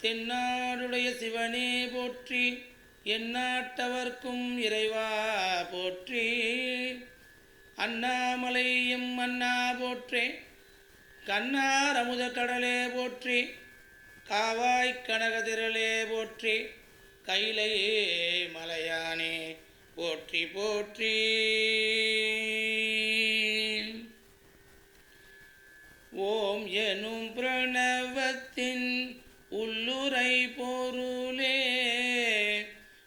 தென்னாடுடைய சிவனே போற்றி எந்நாட்டவர்க்கும் இறைவா போற்றி. அண்ணாமலையும் அண்ணா போற்றி கண்ணார் அமுத கடலே போற்றி காவாய் கனகதிரலே போற்றி கைலையே மலையானே போற்றி போற்றி. ஓம் எனும் பிரணவத்தின் உள்ளுரை பொருளே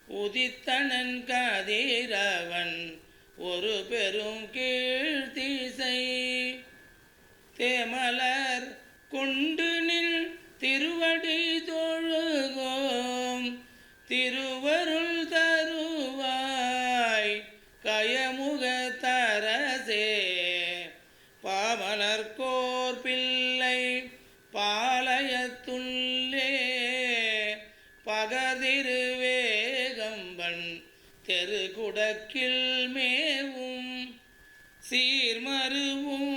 உதித்தனன் கதிரவன் ஒரு பெரும் கீழ்த்திசை. தேமலர் கொண்டு நின் திருவடி தொழுகோம் திரு தெருகுடக்கில் மேவும் சீர்மருவும்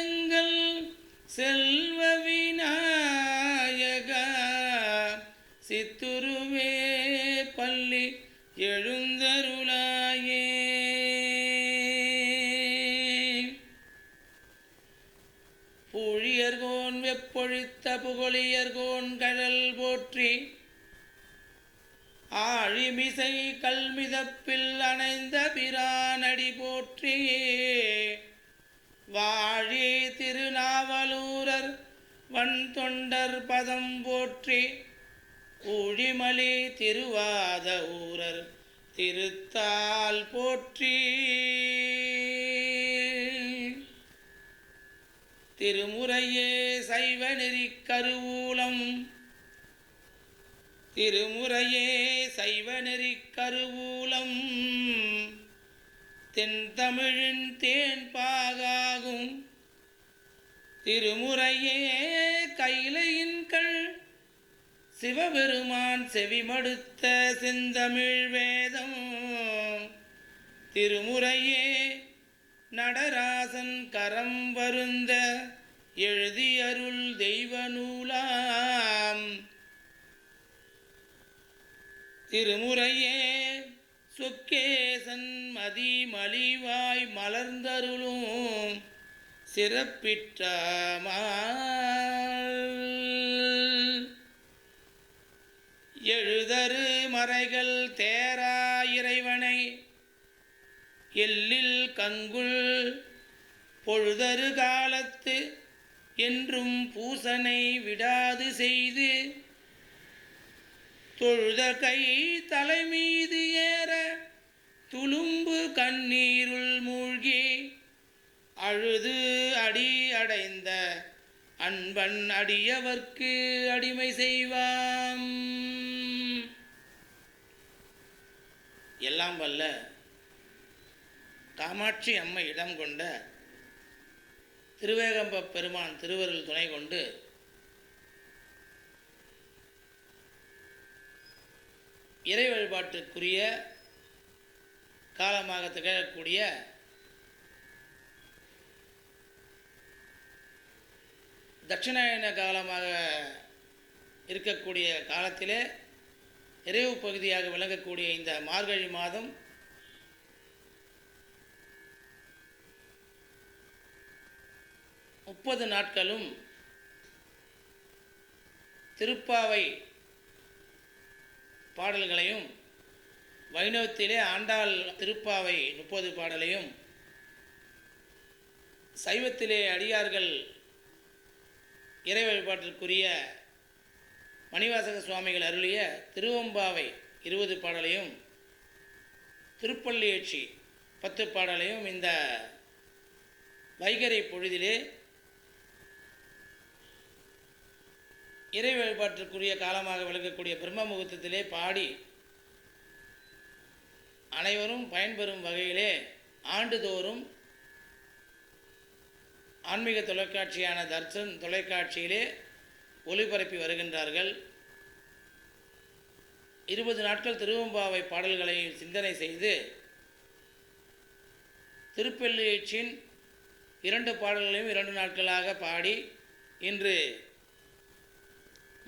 எங்கள் செல்வ விநாயகா சித்துருவே பள்ளி எழுந்தருளாயே. பூழியர்கோன் வெப்பொழித்த புகழியர்கோன் கடல் போற்றி ஆழிமிசை கல்மிதப்பில் அணைந்த பிரானடி போற்றி. வாழி திருநாவலூரர் வன் தொண்டர் பதம் போற்றி. ஊழிமலி திருவாத ஊரர் திருத்தால் போற்றி. திருமுறையே சைவ நெறி கருவூலம் திருமுறையே சைவ நெறி கருவூலம். தென்தமிழின் தேன் பாகாகும் திருமுறையே கைலையின் கள் சிவபெருமான் செவிமடுத்த செந்தமிழ் வேதம். திருமுறையே நடராசன் கரம் வருந்த எழுதியருள் தெய்வ நூலா. திருமுறையே சொக்கேசன் மதி மலிவாய் மலர்ந்தருளும் சிறப்பிற்றாமால் எழுதரு மறைகள் தேரா இறைவனை எல்லில் கங்குள் பொழுதரு காலத்து என்றும் பூசனை விடாது செய்து தொழுத கை தலைமீது ஏற துளும்பு கண்ணீருள் மூழ்கி அழுது அடி அடைந்த அன்பன் அடியவர்க்கு அடிமை செய்வாம். எல்லாம் வல்ல காமாட்சி அம்மை இடம் கொண்ட திருவேகம்ப பெருமான் திருவருள் துணை கொண்டு இறை வழிபாட்டுக்குரிய காலமாக திகழக்கூடிய தட்சிணாயன காலமாக இருக்கக்கூடிய காலத்திலே நிறைவு பகுதியாக விளங்கக்கூடிய இந்த மார்கழி மாதம் முப்பது நாட்களும் திருப்பாவை பாடல்களையும் வைணவத்திலே ஆண்டாள் திருப்பாவை முப்பது பாடலையும் சைவத்திலே அடியார்கள் இறை வழிபாட்டிற்குரிய மணிவாசக சுவாமிகள் அருளிய திருவம்பாவை இருபது பாடலையும் திருப்பள்ளியட்சி பத்து பாடலையும் இந்த வைகரை பொழுதிலே இறை வழிபாட்டிற்குரிய காலமாக விளங்கக்கூடிய பிரம்ம முகூர்த்தத்திலே பாடி அனைவரும் பயன்பெறும் வகையிலே ஆண்டுதோறும் ஆன்மீக தொலைக்காட்சியான தர்சன் தொலைக்காட்சியிலே ஒளிபரப்பி வருகின்றார்கள். இருபது நாட்கள் திருவம்பாவை பாடல்களை சிந்தனை செய்து திருப்பெல்லியச்சின் இரண்டு பாடல்களையும் இரண்டு நாட்களாக பாடி இன்று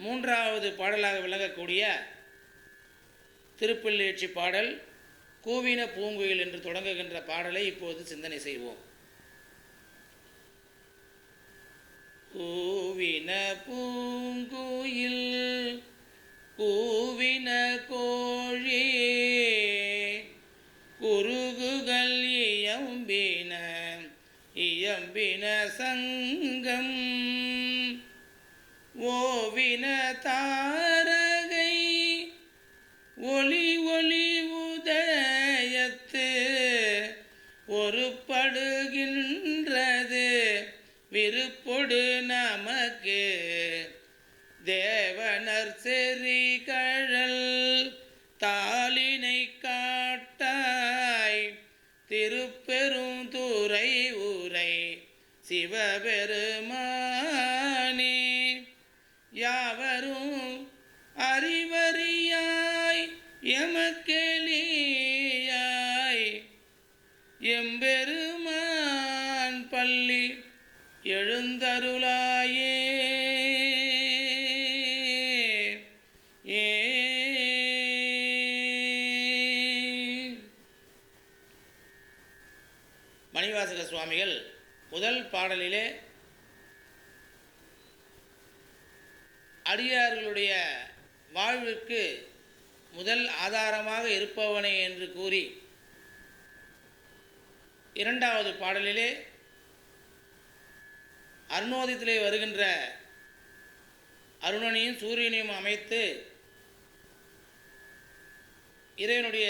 மூன்றாவது பாடலாக விளங்கக்கூடிய திருப்பள்ளியட்சி பாடல் கூவின பூங்குயில் என்று தொடங்குகின்ற பாடலை இப்போது சிந்தனை செய்வோம். கூவின பூங்குயில் கூவின கோழி குருகுகள் இயம்பின இயம்பின சங்கம். ஓவின தாரகை ஒளி ஒளி உதயத்து ஒரு படுகின்றது விருப்பொடு நமக்கு தேவனர் செறி கழல் தாளினை காட்டாய். திருப்பெருந்துறை உரை சிவபெருமா அருளாயே. மணிவாசக சுவாமிகள் முதல் பாடலிலே அடியார்களுடைய வாழ்விற்கு முதல் ஆதாரமாக இருப்பவனே என்று கூறி இரண்டாவது பாடலிலே அருணோதயத்திலே வருகின்ற அருணனையும் சூரியனையும் அமைத்து இறைவனுடைய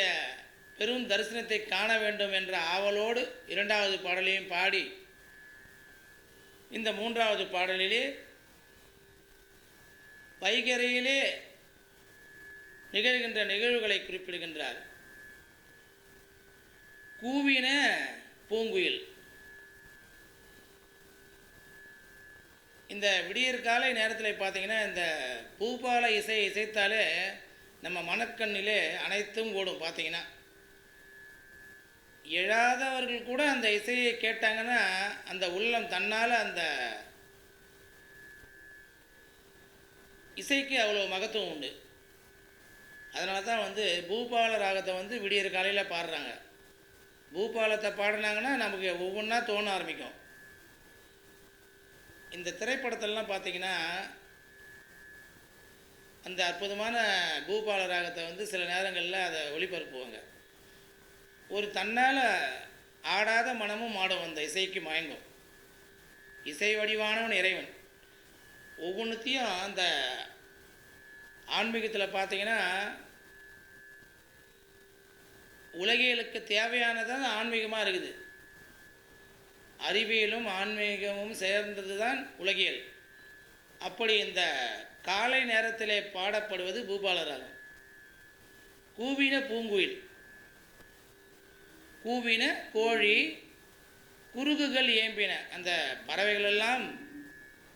பெரும் தரிசனத்தை காண வேண்டும் என்ற ஆவலோடு இரண்டாவது பாடலையும் பாடி இந்த மூன்றாவது பாடலிலே வைகரையிலே நிகழ்கின்ற நிகழ்வுகளை குறிப்பிடுகின்றார். கூவின பூங்குயில். இந்த விடியற் காலை நேரத்தில் பார்த்தீங்கன்னா இந்த பூபால இசை இசைத்தாலே நம்ம மனக்கண்ணிலே அனைத்தும் ஓடும் பார்த்தீங்கன்னா. எழாதவர்கள் கூட அந்த இசையை கேட்டாங்கன்னா அந்த உள்ளம் தன்னால் அந்த இசைக்கு அவ்வளோ மகத்துவம் உண்டு. அதனால தான் வந்து பூபால ராகத்தை வந்து விடியற் காலையில் பாடுறாங்க. பூபாலத்தை பாடினாங்கன்னா நமக்கு ஒவ்வொன்றா தோண ஆரம்பிக்கும். இந்த திரைப்படத்திலலாம் பார்த்தீங்கன்னா அந்த அற்புதமான பூபால ராகத்தை வந்து சில நேரங்களில் அதை ஒளிபரப்புவாங்க. ஒரு தன்னால் ஆடாத மனமும் ஆடும் அந்த இசைக்கு மயங்கும். இசை வடிவானவன் இறைவன். ஒவ்வொன்றுத்தையும் அந்த ஆன்மீகத்தில் பார்த்தீங்கன்னா உலகியலுக்கு தேவையானதான் ஆன்மீகமாக இருக்குது. அறிவியலும் ஆன்மீகமும் சேர்ந்தது தான் உலகியல். அப்படி இந்த காலை நேரத்திலே பாடப்படுவது பூபாலராகம் கூவின பூங்குயில். கூவின கோழி குறுகுகள் ஏம்பின. அந்த பறவைகளெல்லாம்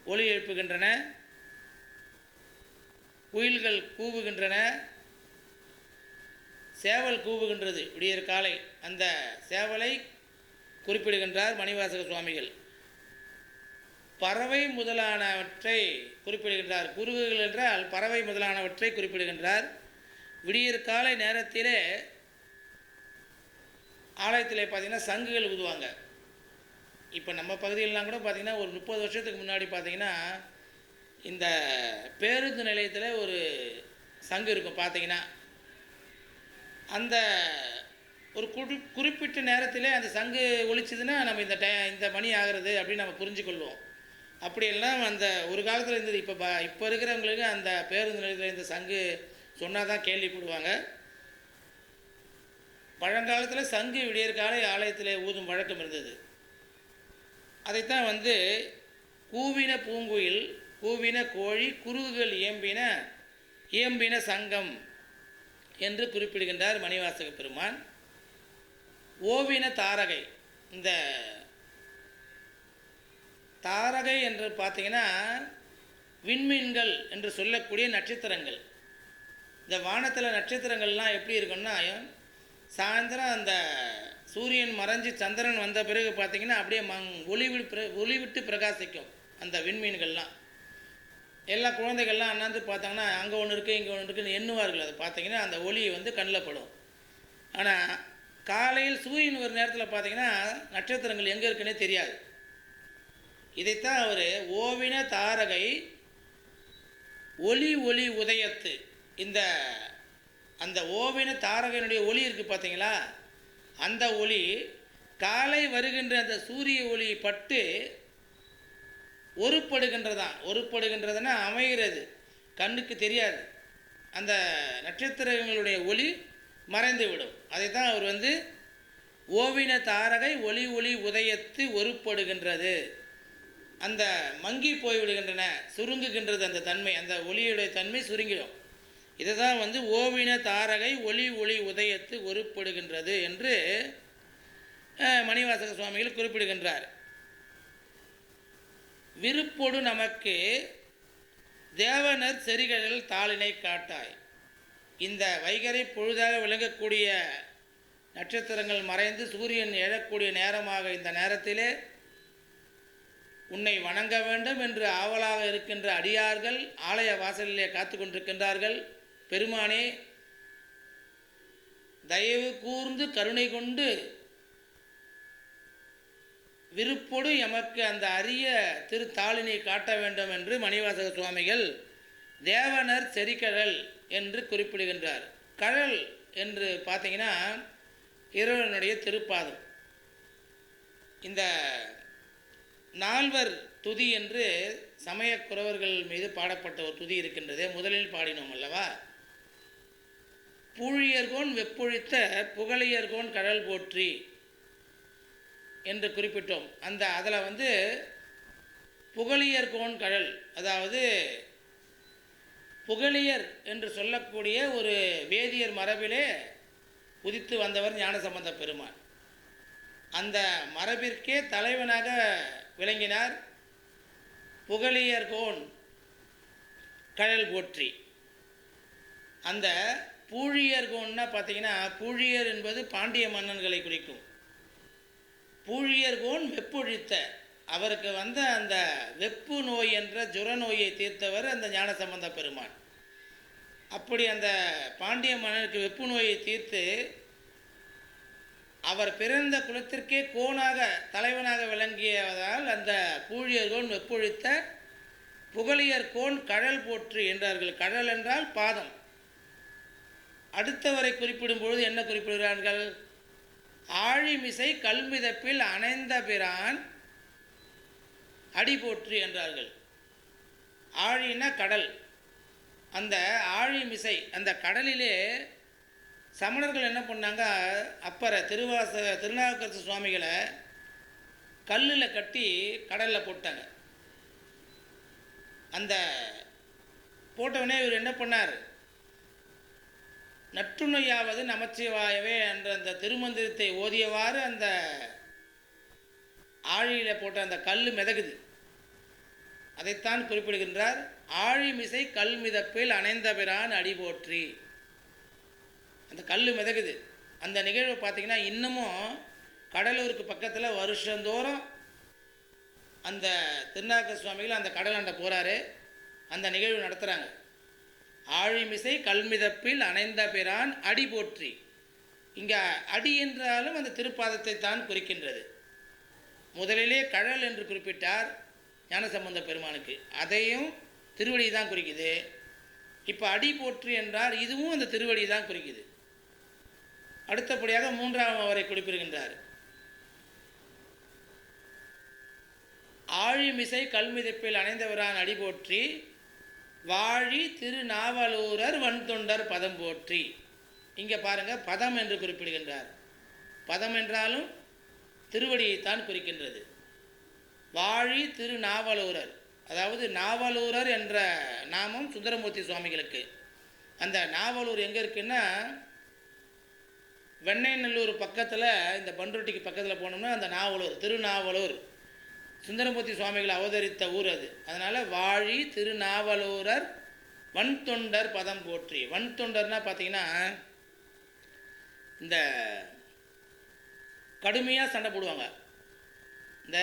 ஒளி எழுப்புகின்றன. குயில்கள் கூவுகின்றன. சேவல் கூவுகின்றது விடியற் காலை. அந்த சேவலை குறிப்பிடுகின்றார் மணிவாசக சுவாமிகள். பறவை முதலானவற்றை குறிப்பிடுகின்றார். குருகுகள் என்றால் பறவை முதலானவற்றை குறிப்பிடுகின்றார். விடியற் காலை நேரத்திலே ஆலயத்தில் பார்த்தீங்கன்னா சங்குகள் ஊதுவாங்க. இப்போ நம்ம பகுதியிலலாம் கூட பார்த்திங்கன்னா ஒரு முப்பது வருஷத்துக்கு முன்னாடி பார்த்திங்கன்னா இந்த பேருந்து நிலையத்தில் ஒரு சங்கு இருக்கும் பார்த்தீங்கன்னா அந்த ஒரு குறி குறிப்பிட்ட நேரத்தில் அந்த சங்கு ஒழிச்சதுன்னா நம்ம இந்த டை இந்த மணி ஆகிறது அப்படின்னு நம்ம புரிஞ்சுக்கொள்வோம். அப்படியெல்லாம் அந்த ஒரு காலத்தில் இருந்தது. இப்போ ப இப்போ இருக்கிறவங்களுக்கு அந்த பேருந்து நிலையத்தில் இந்த சங்கு சொன்னால் தான் கேள்விப்படுவாங்க. பழங்காலத்தில் சங்கு விடியற்காலை ஆலயத்தில் ஊதும் வழக்கம் இருந்தது. அதைத்தான் வந்து கூவின பூங்குயில் கூவின கோழி குருகுகள் இயம்பின இயம்பின சங்கம் என்று குறிப்பிடுகின்றார் மணிவாசக பெருமான். ஓவின தாரகை. இந்த தாரகை என்று பார்த்தீங்கன்னா விண்மீன்கள் என்று சொல்லக்கூடிய நட்சத்திரங்கள். இந்த வானத்தில் நட்சத்திரங்கள்லாம் எப்படி இருக்குன்னா சாயந்தரம் அந்த சூரியன் மறைஞ்சு சந்திரன் வந்த பிறகு பார்த்தீங்கன்னா அப்படியே மங் ஒளி வி- பிர ஒளி விட்டு பிரகாசிக்கும் அந்த விண்மீன்கள்லாம். எல்லா குழந்தைகள்லாம் அண்ணாந்து பார்த்தாங்கன்னா அங்கே ஒன்று இருக்குது இங்கே ஒன்று இருக்குன்னு எண்ணுவார்கள். அது பார்த்தீங்கன்னா அந்த ஒளி வந்து கண்ணில் படும். ஆனால் காலையில் சூரியன் ஒரு நேரத்தில் பார்த்தீங்கன்னா நட்சத்திரங்கள் எங்கே இருக்குன்னே தெரியாது. இதைத்தான் அவர் ஓவின தாரகை ஒளி ஒளி உதயத்து. இந்த அந்த ஓவின தாரகையினுடைய ஒளி இருக்குது பார்த்தீங்களா அந்த ஒளி காலை வருகின்ற அந்த சூரிய ஒளி பட்டு ஒருப்படுகின்றதான். ஒருப்படுகின்றதுன்னா அமைகிறது. கண்ணுக்கு தெரியாது. அந்த நட்சத்திரங்களுடைய ஒளி மறைந்து விடும் அதை தான் அவர் வந்து ஓவின தாரகை ஒளி ஒளி உதயத்து ஒருப்படுகின்றது. அந்த மங்கி போய்விடுகின்றன சுருங்குகின்றது அந்த தன்மை அந்த ஒளியுடைய தன்மை சுருங்கிடும். இதை தான் வந்து ஓவின தாரகை ஒளி ஒளி உதயத்து ஒருப்படுகின்றது என்று மணிவாசக சுவாமிகள் குறிப்பிடுகின்றார். விருப்பொடு நமக்கு தேவனர் செரிகளில் தாளினை காட்டாய். இந்த வைகரை பொழுதாக விளங்கக்கூடிய நட்சத்திரங்கள் மறைந்து சூரியன் எழக்கூடிய நேரமாக இந்த நேரத்திலே உன்னை வணங்க வேண்டும் என்று ஆவலாக இருக்கின்ற அடியார்கள் ஆலய வாசலிலே காத்து கொண்டிருக்கின்றார்கள். பெருமானே தயவு கூர்ந்து கருணை கொண்டு விருப்போடு எமக்கு அந்த அரிய திருத்தாளினை காட்ட வேண்டும் என்று மணிவாசக சுவாமிகள் தேவனர் செரிக்கடல் என்று குறிப்பிடுகின்றார். கடல் என்று பார்த்தீங்கன்னா இறைவனுடைய திருப்பாதம். இந்த நால்வர் துதி என்று சமயக்குறவர்கள் மீது பாடப்பட்ட ஒரு துதி இருக்கின்றதே முதலில் பாடினோம் அல்லவா? பூழியர்கோன் வெப்பொழித்த புகழியர்கோன் கடல் போற்றி என்று குறிப்பிட்டோம். அந்த அதில் வந்து புகழியர்கோன் கடல் அதாவது புகழியர் என்று சொல்லக்கூடிய ஒரு வேதியர் மரபிலே உதித்து வந்தவர் ஞானசம்பந்த பெருமாள் அந்த மரபிற்கே தலைவனாக விளங்கினார் புகழியர் கோன் கடல் போற்றி. அந்த பூழியர்கோன்னா பார்த்தீங்கன்னா பூழியர் என்பது பாண்டிய மன்னன்களை குறிக்கும். பூழியர்கோன் வெப்பொழித்த அவருக்கு வந்த அந்த வெப்பு நோய் என்ற ஜுர நோயை தீர்த்தவர் அந்த ஞானசம்பந்த பெருமான். அப்படி அந்த பாண்டிய மன்னனுக்கு வெப்பு நோயை தீர்த்து அவர் பிறந்த குலத்திற்கே கோனாக தலைவனாக விளங்கியதால் அந்த பூழியர்கோன் வெப்பொழித்த புகழியர் கோன் கடல் போற்று என்றார்கள். கடல் என்றால் பாதம். அடுத்தவரை குறிப்பிடும் பொழுது என்ன குறிப்பிடுகிறார்கள்? ஆழிமிசை கல்மிதப்பில் அணைந்த பிரான் அடி போற்றி என்றார்கள். ஆழினா கடல். அந்த ஆழிமிசை அந்த கடலிலே சமணர்கள் என்ன பண்ணாங்க? அப்பரை திருவாச திருநாவுக்கரசு சுவாமிகளை கல்லில் கட்டி கடலில் போட்டாங்க. அந்த போட்டவனே இவர் என்ன பண்ணார்? நற்றுணையாவது நமச்சிவாயவே என்ற அந்த திருமந்திரத்தை ஓதியவாறு அந்த ஆழியில் போட்ட அந்த கல் மிதகுது அதைத்தான் குறிப்பிடுகின்றார் ஆழிமிசை கல் மிதப்பில் அணைந்தபிரான் அடி போற்றி. அந்த கல் மிதகுது அந்த நிகழ்வு பார்த்தீங்கன்னா இன்னமும் கடலூருக்கு பக்கத்தில் வருஷந்தோறும் அந்த திருநாக்க சுவாமிகள் அந்த கடலாண்ட போகிறாரு அந்த நிகழ்வு நடத்துகிறாங்க ஆழிமிசை கல்மிதப்பில் அணைந்த பிரான் அடி போற்றி. இங்கே அடி என்றாலும் அந்த திருப்பாதத்தை தான் குறிக்கின்றது. முதலிலே கடல் என்று குறிப்பிட்டார். ஞானசம்பந்த பெருமானுக்கு. அதையும் திருவடி தான் குறிக்குது. இப்போ அடி போற்றி என்றால் இதுவும் அந்த திருவடி தான் குறிக்குது. அடுத்தபடியாக மூன்றாம் அவரை குறிப்பிடுகின்றார். ஆழிமிசை கல்மிதப்பில் அணைந்தவரான் அடி போற்றி வாழி திருநாவலூரர் வன்தொண்டர் பதம் போற்றி. இங்கே பாருங்கள் பதம் என்று குறிப்பிடுகின்றார். பதம் என்றாலும் திருவடியைத்தான் குறிக்கின்றது. வாழி திருநாவலூரர். அதாவது நாவலூரர் என்ற நாமம் சுந்தரமூர்த்தி சுவாமிகளுக்கு. அந்த நாவலூர் எங்கே இருக்குன்னா வெண்ணைநல்லூர் பக்கத்தில் இந்த பண்ருட்டிக்கு பக்கத்தில் போனோம்னா அந்த நாவலூர் திருநாவலூர். சுந்தரமூர்த்தி சுவாமிகள் அவதரித்த ஊர் அது. அதனால் வாழி திருநாவலூரர் வன் தொண்டர் பதம் போற்றி. வன் தொண்டர்னா பார்த்தீங்கன்னா இந்த கடுமையாக சண்டை போடுவாங்க. இந்த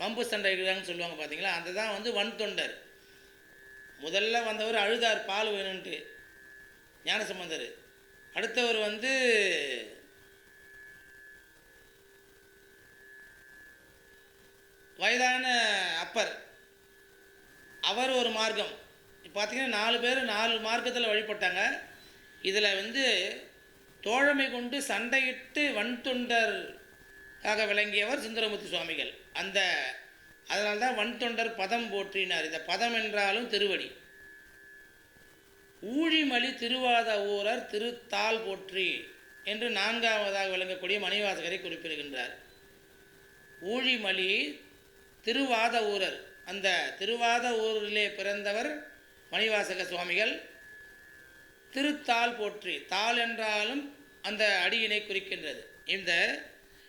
பம்பு சண்டைகள்னு சொல்லுவாங்க பார்த்தீங்களா அந்த தான் வந்து வன் தொண்டர் முதல்ல வந்தவர் அழுதார் பால் வேணும்ன்ட்டு ஞானசம்பந்தர் அடுத்தவர் வந்து வயதான அப்பர். அவர் ஒரு மார்க்கம். இப்போ பார்த்தீங்கன்னா நாலு பேர் நாலு மார்க்கத்தில் வழிபட்டாங்க. இதில் வந்து தோழமை கொண்டு சண்டையிட்டு வன்தொண்டர் ஆக விளங்கியவர் சுந்தரமூர்த்தி சுவாமிகள். அந்த அதனால்தான் வன்தொண்டர் பதம் போற்றினார். இந்த பதம் என்றாலும் திருவடி. ஊழிமலி திருவாத ஊரர் திருத்தால் போற்றி என்று நான்காவதாக விளங்கக்கூடிய மணிவாசகரை குறிப்பிடுகின்றார். ஊழிமலி திருவாத ஊரர். அந்த திருவாத ஊரிலே பிறந்தவர் மணிவாசக சுவாமிகள். திருத்தால் போற்றி. தாள் என்றாலும் அந்த அடியினை குறிக்கின்றது. இந்த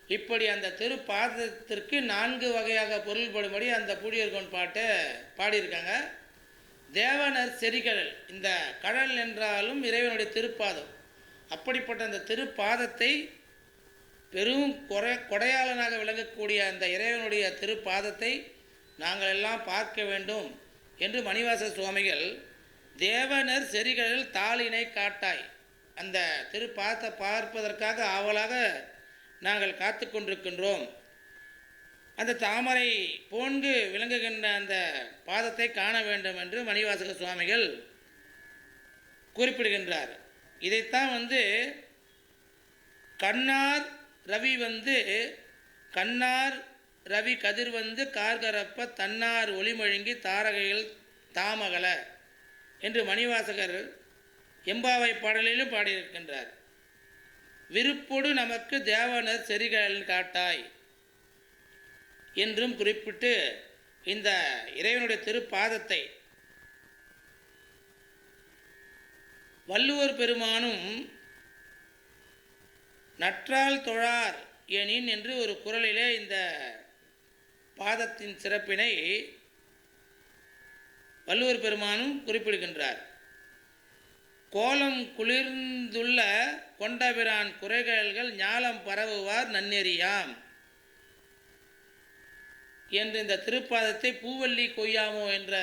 இப்படி அந்த திருப்பாதத்திற்கு நான்கு வகையாக பொருள்படும்படி அந்த பூழியர்கோன் பாட்டை பாடியிருக்காங்க. தேவனர் செரிகடல் இந்த கடல் என்றாலும் இறைவனுடைய திருப்பாதம். அப்படிப்பட்ட அந்த திருப்பாதத்தை பெரும் கொடை கொடையாளனாக விளங்கக்கூடிய அந்த இறைவனுடைய திருப்பாதத்தை நாங்கள் எல்லாம் பார்க்க வேண்டும் என்று மணிவாச சுவாமிகள் தேவனர் செரிகளில் தாளினை காட்டாய். அந்த திருப்பாதத்தை பார்ப்பதற்காக ஆவலாக நாங்கள் காத்து கொண்டிருக்கின்றோம் அந்த தாமரை போன்று விளங்குகின்ற அந்த பாதத்தை காண வேண்டும் என்று மணிவாசக சுவாமிகள் குறிப்பிடுகின்றார். இதைத்தான் வந்து கண்ணார் ரவி வந்து கண்ணார் ரவி கதிர் வந்து கார்கரப்ப தன்னார் ஒளிமழுங்கி தாரகைகள் தாமகல என்று மணிவாசகர் எம்பாவை பாடலிலும் பாடியிருக்கின்றார். விருப்பொடு நமக்கு தேவனர் செரிகள் காட்டாய் என்றும் குறிப்பிட்டு இந்த இறைவனுடைய திருப்பாதத்தை வள்ளுவர் பெருமானும் நற்றால் தொழார் எனின் என்று ஒரு குரலிலே இந்த பாதத்தின் சிறப்பினை வள்ளுவர் பெருமானும் குறிப்பிடுகின்றார். கோலம் குளிர்ந்துள்ள கொண்டபிரான் குறைகள்கள் ஞாலம் பரவுவார் நன்னெறியாம். என்று இந்த திருப்பாதத்தை பூவல்லி கொய்யாமோ என்ற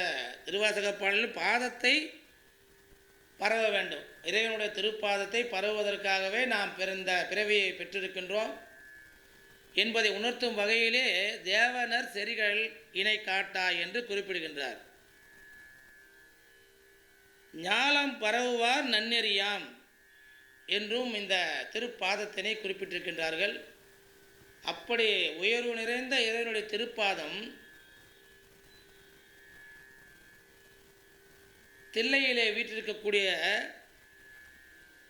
திருவாசக பாடலில் பாதத்தை பரவ வேண்டும். இறைவனுடைய திருப்பாதத்தை பரவுவதற்காகவே நாம் பிறந்த பிறவியை பெற்றிருக்கின்றோம். என்பதை உணர்த்தும் வகையிலே தேவனர் செரிகள் இணை காட்டா என்று குறிப்பிடுகின்றார். ஞாலம் பரவுவார் நன்னெறியாம் என்றும் இந்த திருப்பாதத்தினை குறிப்பிட்டிருக்கின்றார்கள். அப்படி உயர்வு நிறைந்த இறைவனுடைய திருப்பாதம் தில்லையிலே வீட்டிருக்கக்கூடிய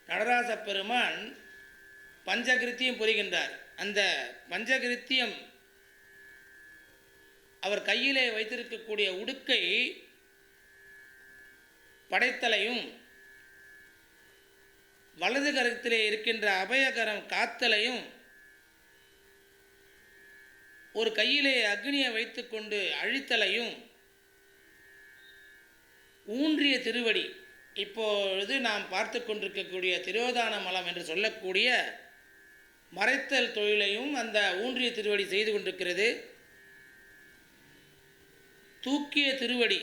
நடராச பெருமான் பஞ்சகிருத்தியம் புரிகின்றார். அந்த பஞ்சகிருத்தியம் அவர் கையிலே வைத்திருக்கக்கூடிய உடுக்கை படைத்தலையும் வலது கரத்திலே இருக்கின்ற அபயகரம் காத்தலையும் ஒரு கையிலே அக்னியை வைத்துக்கொண்டு அழித்தலையும் ஊன்றிய திருவடி. இப்பொழுது நாம் பார்த்து கொண்டிருக்கக்கூடிய திரோதான மலம் என்று சொல்லக்கூடிய மறைத்தல் தொழிலையும் அந்த ஊன்றிய திருவடி செய்து கொண்டிருக்கிறது. தூக்கிய திருவடி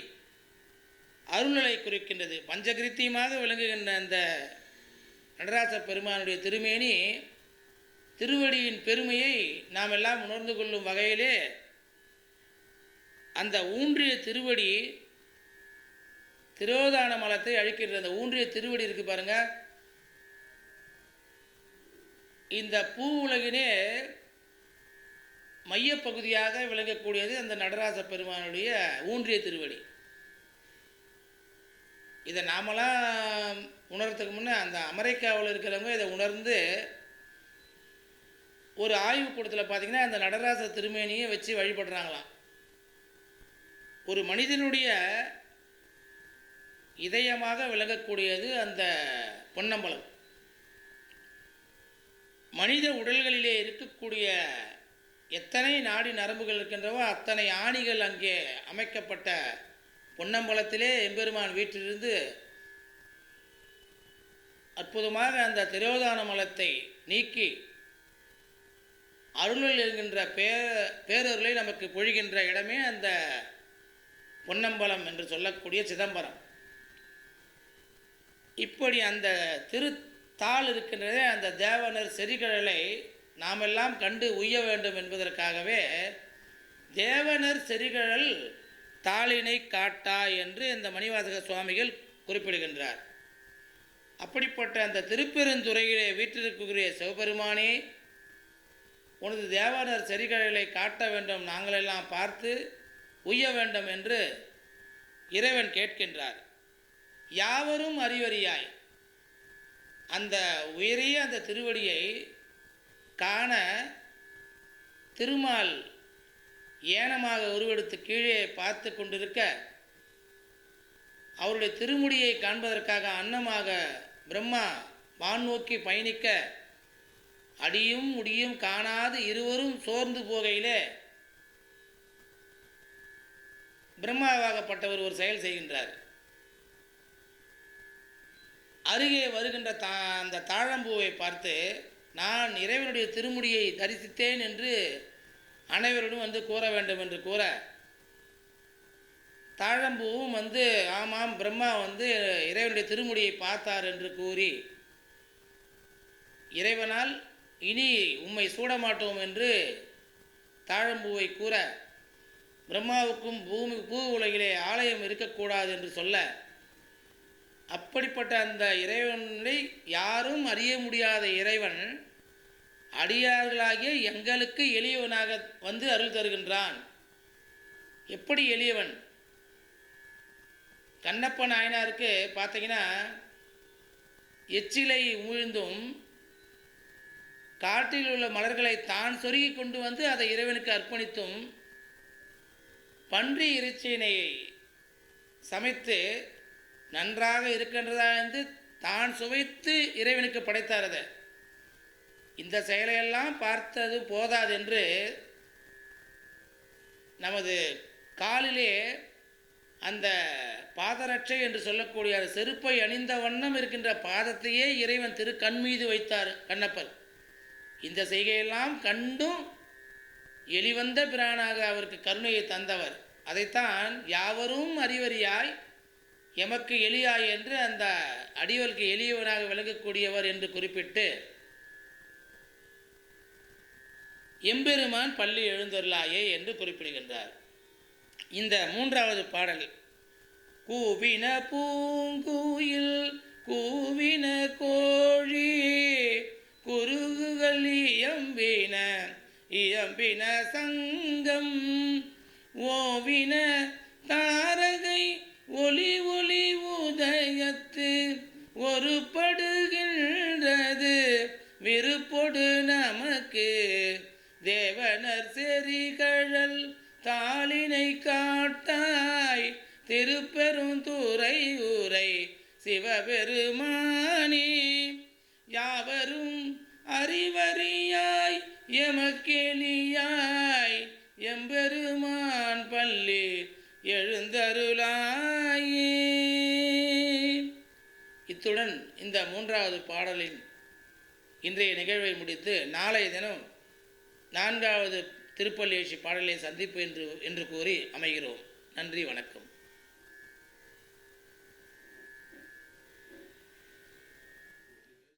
அருள்நிலை குறிக்கின்றது. பஞ்சகிருத்தியமாக விளங்குகின்ற அந்த நடராச பெருமானுடைய திருமேனி திருவடியின் பெருமையை நாம் எல்லாம் உணர்ந்து கொள்ளும் வகையிலே அந்த ஊன்றிய திருவடி திரோதான மலத்தை அழிக்கின்ற அந்த ஊன்றிய திருவடி இருக்கு பாருங்க. இந்த பூ உலகினே மையப்பகுதியாக விளங்கக்கூடியது அந்த நடராச பெருமானுடைய ஊன்றிய திருவடி. இதை நாமெல்லாம் உணர்றதுக்கு முன்னே அந்த அமெரிக்காவில் இருக்கிறவங்க இதை உணர்ந்து ஒரு ஆய்வுக்கூடத்தில் பார்த்திங்கன்னா அந்த நடராச திருமேனியை வச்சு வழிபடுறாங்களாம். ஒரு மனிதனுடைய இதயமாக விளங்கக்கூடியது அந்த பொன்னம்பலம். மனித உடல்களிலே இருக்கக்கூடிய எத்தனை நாடி நரம்புகள் இருக்கின்றவோ அத்தனை ஆணிகள் அங்கே அமைக்கப்பட்ட பொன்னம்பலத்திலே எம்பெருமான் வீட்டிலிருந்து அற்புதமாக அந்த திரோதான மலத்தை நீக்கி அருளில் என்கின்ற பே பேரருளை நமக்கு பொழிகின்ற இடமே அந்த பொன்னம்பலம் என்று சொல்லக்கூடிய சிதம்பரம். இப்படி அந்த திருத்தாள் இருக்கின்றதே அந்த தேவனர் செரிகழலை நாமெல்லாம் கண்டு உய்ய வேண்டும் என்பதற்காகவே தேவனர் செறிகழல் தாளினை காட்டா என்று இந்த மணிவாசக சுவாமிகள் குறிப்பிடுகின்றார். அப்படிப்பட்ட அந்த திருப்பெருந்துறையிலே வீட்டிற்குரிய சிவபெருமானே உனது தேவாரர் செறிகழலை காட்ட வேண்டும் நாங்களெல்லாம் பார்த்து உய்ய வேண்டும் என்று இறைவன் கேட்கின்றார். யாவரும் அறிவறியாய். அந்த உயரிய அந்த திருவடியை காண திருமால் ஏனமாக உருவெடுத்து கீழே பார்த்து கொண்டிருக்க அவருடைய திருமுடியை காண்பதற்காக அன்னமாக பிரம்மா வான் நோக்கி பயணிக்க அடியும் முடியும் காணாது இருவரும் சோர்ந்து போகையிலே பிரம்மாவாகப்பட்டவர் ஒரு செயல் செய்கின்றார். அருகே வருகின்ற தா அந்த தாழம்பூவை பார்த்து நான் இறைவனுடைய திருமுடியை தரிசித்தேன் என்று அனைவரிடம் வந்து கூற வேண்டும் என்று கூற தாழம்பூவும் வந்து ஆமாம் பிரம்மா வந்து இறைவனுடைய திருமுடியை பார்த்தார் என்று கூறி இறைவனால் இனி உம்மை சூடமாட்டோம் என்று தாழம்பூவை கூற பிரம்மாவுக்கும் பூமி பூ உலகிலே ஆலயம் இருக்கக்கூடாது என்று சொல்ல அப்படிப்பட்ட அந்த இறைவனை யாரும் அறிய முடியாத இறைவன் அடியார்களாகிய எங்களுக்கு எளியவனாக வந்து அருள் தருகின்றான். எப்படி எளியவன்? கண்ணப்ப நாயனாருக்கு பார்த்தீங்கன்னா எச்சிலை உமிழ்ந்தும் காட்டில் உள்ள மலர்களை தான் சொருகி கொண்டு வந்து அதை இறைவனுக்கு அர்ப்பணித்தும் பன்றி இறைச்சியினை சமைத்து நன்றாக இருக்கின்றதா என்று தான் சுவைத்து இறைவனுக்கு படைத்தார் அதை. இந்த செயலையெல்லாம் பார்த்தது போதாது என்று நமது காலிலே அந்த பாதரட்சை என்று சொல்லக்கூடிய அந்த செருப்பை அணிந்த வண்ணம் இருக்கின்ற பாதத்தையே இறைவன் திரு கண் மீது வைத்தார் கண்ணப்பர். இந்த செய்கையெல்லாம் கண்டும் எளிவந்த பிரானாக அவருக்கு கருணையை தந்தவர். அதைத்தான் யாவரும் அறிவறியாய் எமக்கு எளியாய் என்று அந்த அடிவருக்கு எளியவனாக விளங்கக்கூடியவர் என்று குறிப்பிட்டு எம்பெருமான் பள்ளி எழுந்தருளாயே என்று குறிப்பிடுகின்றார். இந்த மூன்றாவது பாடல் கூவின பூங்குயில் கூவின கோழி குருகுகள் இயம்பின இயம்பின சங்கம் ஓவின தாரகை ஒளி ஒளி உதயத்து ஒரு படுகின்றது விருப்பொடு நமக்கு. தேவனர் செறிகழல் தாளினை காட்டாய். திருப்பெருந்துறை உரை சிவபெருமானே யாவரும் அறிவறியாய் எமக்கெளியாய். எம்பெருமான் பள்ளி எழுந்தருளாயே. இத்துடன் இந்த மூன்றாவது பாடலின் இன்றைய நிகழ்வை முடித்து நாளைய தினம் நான்காவது திருப்பள்ளி எழுச்சி பாடலை சந்திப்பு என்று என்று கூறி அமைகிறோம். நன்றி வணக்கம்.